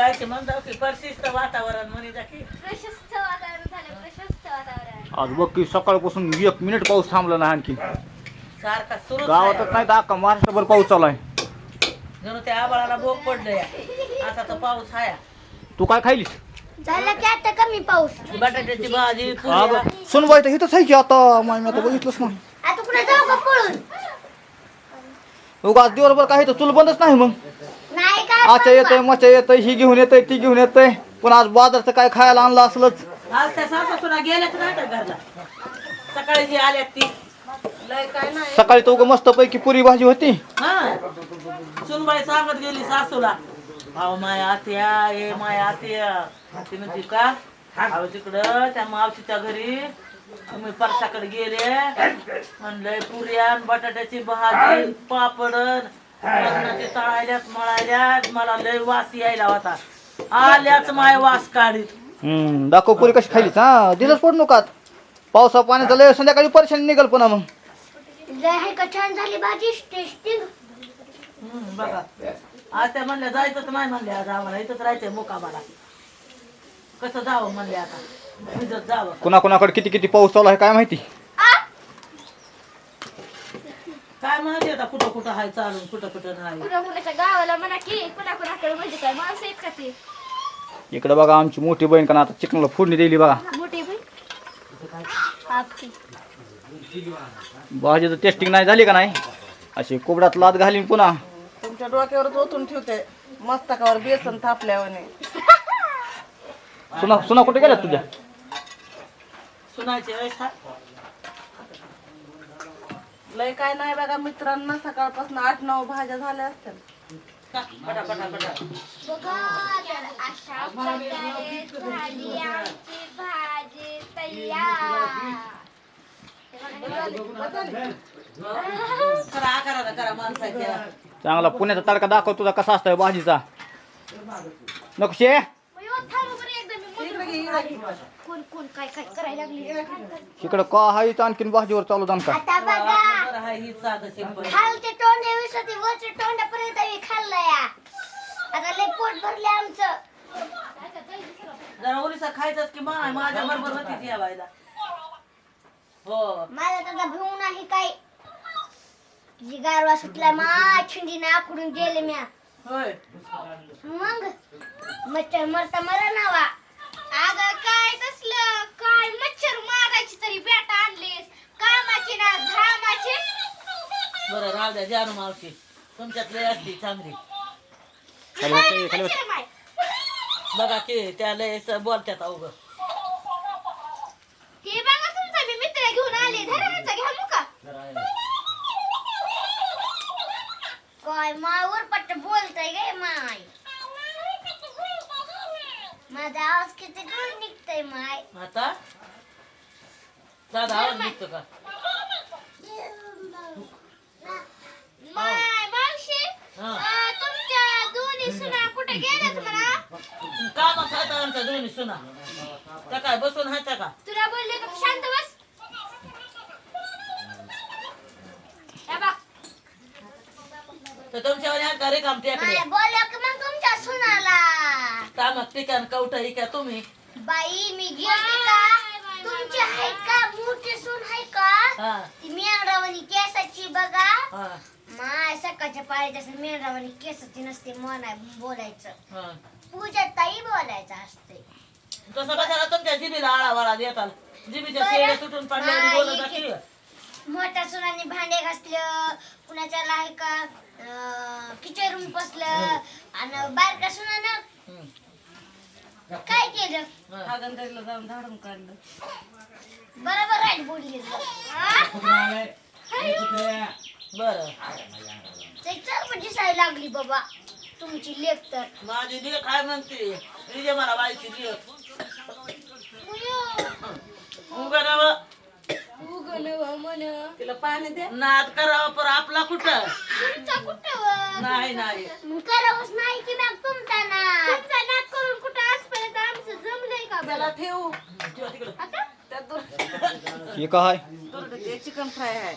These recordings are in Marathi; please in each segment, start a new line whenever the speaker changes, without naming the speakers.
काय की म्हणतो की परशिस्त वातावरण म्हणे जा की.
प्रशस्त वातावरण झालं प्रशस्त वातावरण.
आज बघ की सकाळपासून एक मिनिट पाऊस थांबला नाही आणखी.
सारखा सुरू
गावातच नाही तर अख्खा महाराष्ट्रभर पाऊस चालू आहे.
जणू त्या आबाळाला भोग पडलं या असा तर पाऊस हाया
तू काय खायलीस?
झालं की आता कमी पाऊस.
बटाट्याची भाजी पुऱ्या.
सुनबाई तर इथंच आहे की आता. माय मी आता बघितलंच ना
आता कुठे जाऊ का पळून?
उगा आज दिवसभर काही तर चूल बंदच नाही मग. आच्या येतंय मच्या येतंय ही घेऊन येतंय ती घेऊन येतंय. पण आज बाजारचं काय खायला आणलं असलंच.
आज त्या सासा सुना गेल्याच नाही का घरला? सकाळी जी आल्यात ती. लय काय नाही.
सकाळी उगा मस्त पैकी पुरी भाजी होती.
हा. सुनबाई सांगत गेली सासूला अहो माय आत्या ए माय आत्या. ती म्हणते का? अहो तिकडं त्या मावशीच्या घरी तुम्ही परसाकडे गेले. म्हणलंय पुऱ्यान बटाट्याची भाजी पापडन लग्नाचे तळायल्यात मळायल्यात मला लय वास यायला होता. आल्याच माय वास काढीत.
हम्म दाखव पुरी कशी खायलीच हा? दिलंच पड नका पावसा पाण्याचं लय संध्याकाळी परेशानी निघल पुन्हा मग.
लय आहे का छान झाली भाजी टेस्टिंग
हम्म, बघा. आज त्या म्हणल्या जायचंच नाही म्हणले आज आम्हाला. इथंच राहायचंय मुकामाला कसं जावं म्हणले आता? भिजत जावं.
कुणा कुणाकडे किती किती पाऊस चालू आहे काय माहिती?
काय माहिती आता कुठं कुठं हाय चालून कुठं कुठं नाही.
कुणा कुणाच्या गावाला म्हणा की कुणा कुणाकडे म्हणजे काय? माणसं आहेत का ते
इकडे बघा आमची मोठी बहीण का आता चिकनला फोडणी दिली बघा
मोठी बहीण? आपली
भाजीचं टेस्टिंग नाही झाली का नाही? अशी कोबड्यात लात घालीन पुन्हा.
तुमच्या डोक्यावर ओतून ठेवते. मस्तकावर बेसन थापल्यावाने.
सुना सुना कुठे गेल्या तुझ्या?
सुनायची व्यवस्था
लय काय नाही बघा मित्रांना सकाळपासून आठ नऊ भाज्या झाल्या असत्या.
का? पटा पटा पटा.
बघा तर अशा प्रकारे झाली आमची भाजी तयार.
करा आकारानं करा माणसाच्या.
चांगला पुण्याचा तडका दाखव तुझा कसा असतोय भाजीचा. नक्षे
कोण कोण काय काय करायला लागली?
इकडं का हायच आणखीन भाजीवर चालू जाण का?
आता बघा.
बरं हाय ही साधं सिंपल
खालचे तोंडे विसरते वरचे तोंडापर्यंत मी खाल्लं या. आता लय पोट भरले आमचं.
जरा ओरिसा खायचंच की मा माझ्या बरोबर होती या बायला हो.
माझा नाही काय जी गारवा सुटला मा छिंडीने गेले म्या.
होय.
मग मच्छर मरता मरा नावा. अग काय तसलं? काय मच्छर मारायची तरी बॅट आणलीस. कामाची ना धामाची.
बरं राहू द्या जानू मावशी. तुमच्यात लय असती चांगली.
खाली बस, ए, खाली बस.
मच्छर माय.
बघा की त्या लय स- बोलत्यात अवघ.
हे बघा तुमचा मी मित्र घेऊन आले. धरायचा घ्या मुका. काय मावर पट्ट बोलतय गे माय. माझा आवाज किती दूर निघतोय माय.
आता? साधा आवाज निघतो का?
माय मावशी
हा.
अं, तुमच्या दोन्ही सुना कुठे गेल्यात म्हणा?
कामात हाता आमचा दोन्ही सुना. त्या काय बसून हायचा का?
तुला बोलले का शांत बस. हे बघ,
तर तुमच्यावर ह्या का रिकाम टेकडे
माय की मग तुमच्या सुनाला
कामात ठिकाण कवटा ही का तुम्ही?
बाई मी गेली का? तुमची आहे का? मोठी सून आहे का? ती मेंढरावानी केसाची बघा.
हा.
माय सकाळच्या पाळीत असं केसाची नसते मन बोलायचं.
हा.
पूजा ताई बोलायचं असते.
तसं कशाला तुमच्या जिबीला आळा वाळा देताल? जिबीच्या शेड्या तुटून पडल्या
हा,
बोलत
एक-
की
मोठ्या सुनाने भांडे घासलं कुणाच्या आहे का किचन रूम पसलं आणि बारक्या सुनानं
हम्म.
काय केलं?
हा.
हागंदारीला जाऊन झाडून काढलं.
बरोबर राईट बोलली
बरं.
ते चल दिसायला लागली बाबा. तुमची लेख तर.
माझी लेख काय म्हणते. तिजे मला बाईची लेख उगा नव.
तिला पाणी दे.
नाद करावं पर आपला कुठं?
तुमचा कुठं
नाही नाही.
करावंच नाही की मग तुमचा ना तुमचा नाक करून कुठं
ठेवू. त्यात दूर
हे काय
ते चिकन फ्राय आहे.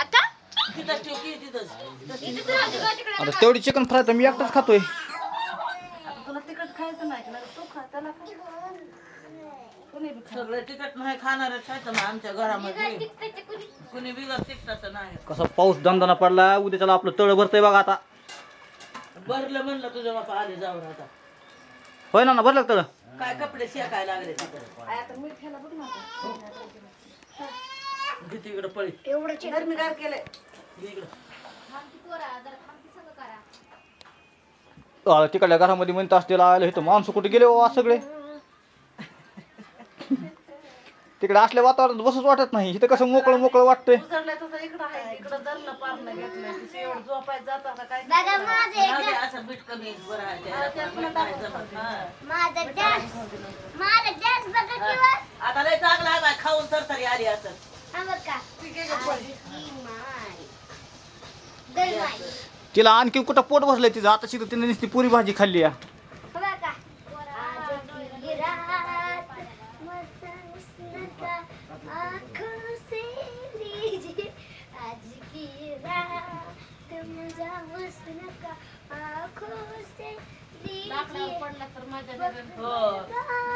आता?
तिथंच ठेव की तिथंच. ठेव.
तिकडे.
आता तेवढी चिकन फ्राय तर मी एकटाच खातोय.
आता तुला तिखट खायचं नाही ना तू खा त्याला खा. कोणी बी खा.
सगळे तिकट नाही खाणार खायचं ना आमच्या घरामध्ये.
कुणी
कुणी? बिगर तिकटाचं नाही.
कसा पाऊस दणदणा पडला उद्या त्याला आपलं तळ भरतंय बघा आता.
भरलं म्हणलं तुझ्या बापा आले जाऊन आता.
होय ना ना भरलं का तळ
काय कपडे शेकायला लागले तिकडे?
आई आता मीठ ह्याला बघ ना आता.
किती इकडे पळी.
एवढं चिकन.
जर मी गार केलंय.
इकडं.
थांबती पोरा जरा थांबती सगळं करा.
अं, तिकडल्या घरामध्ये म्हणत असलेला आलं इथं माणसं कुठे गेले बाबा सगळे? तिकडे असल्या वातावरणात बसच वाटत नाही. इथं कसं मोकळं मोकळं वाटतंय.
उजळलंय तसं इकडं आहे इकडं दरलं पारणं घेतलंय. तिथे एवढं झोपायचं जातं आता काय
बघा माझं
राहू दे,
एक
असं बीट कमी बरं आहे त्याला. बीट नाही. जमत.
माझं डॅश माझं डॅश बघा किंवा
आता लय चांगला आहे खाऊन तर तरी आली असं.
हा बघ का? आजी माय. दल माय
तिला आणखी कुठं पोट भरलंय तिचं? आता शिकत तिने नुसती पुरी भाजी खाल्ली या.
लीजिए
पडला तर माझ्या
हो.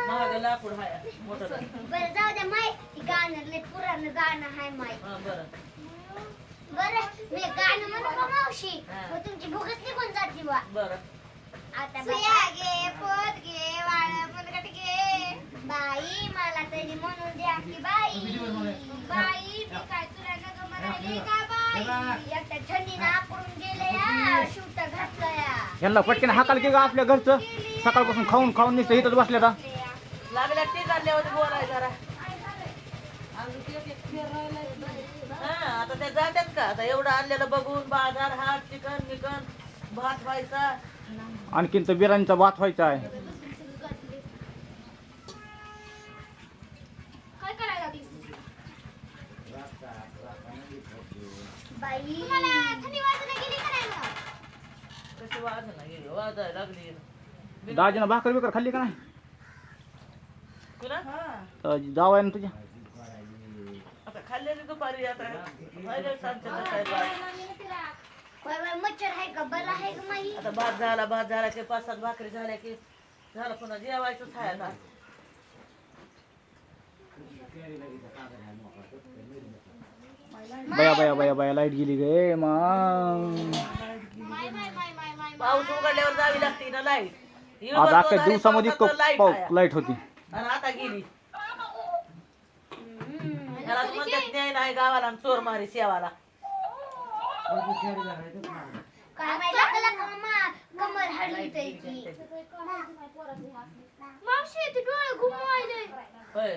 महाग लाकूड आहे मोठं
बरं जाऊ द्या माय हे गाणं लय पुराणं गाणं आहे माय.
हा, बरं.
बरं मी गाणं म्हणू का मावशी?
हा.
मग तुमची भूकच निघून जाते बा.
बरं.
आता सुया घे पोत घे वाळ मुलगट घे बाई मला तरी म्हणून द्या की बाई. बाई मी काय तुला नग म्हणाली का बाई?
यांना पटकन हाकाल की ग आपल्या घरचं? सकाळपासून खाऊन खाऊन नुसतं इथंच बसल्या
लागल्या ती बोलाय जरा. हा आता ते जातात का? आता एवढं आणलेलं बघून बाजार हात चिकन बिकन भात व्हायचा.
आणखीन तर बिर्याणीचा भात व्हायचा आहे.
काय करायला बाई वाजून गेली करायला
कशी वाजायला लागली.
दाजीनं भाकर बिकर खाल्ली का नाही?
तुला?
जावं ना तुझ्या?
आता खाल्लेली दुपारी आता राहिलं सांगते काय भात.
बाय बाय मच्छर आहे का? बरं आहे का माई?
आता भात झाला भात झाला की पाच सात भाकरी झाल्या की झालं पुन्हा जेवायचं आहे आता
बया बया बया बया लाइट गेली गे मा.
पाऊस उघडल्यावर जावी लागते ना लाइट.
आज अख्ख्या दिवसामध्ये लाइट होती.
आणि आता गेली. त्याला म्हणतात न्याय नाही गावाला आणि चोर मारी सेवाला
काय माहिती आपल्याला कमा कमर हरली त्याची मावशी ते डोळे घुमवायले
होय.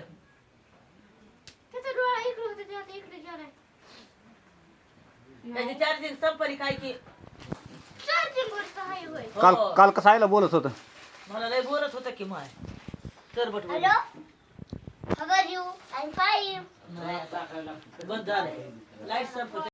त्याचा डोळा इकडे होता ते आता इकडे गेलाय
त्याची चार्जिंग संपली काय की?
चार्जिंग वरच आहे होय.
काल
हो.
काल कसं आयला बोलत होतं?
मला लय बोलत होतं की माय. चरबट
hello? How are you I am fine
नाही आता बंद झालंय. लाइट संपत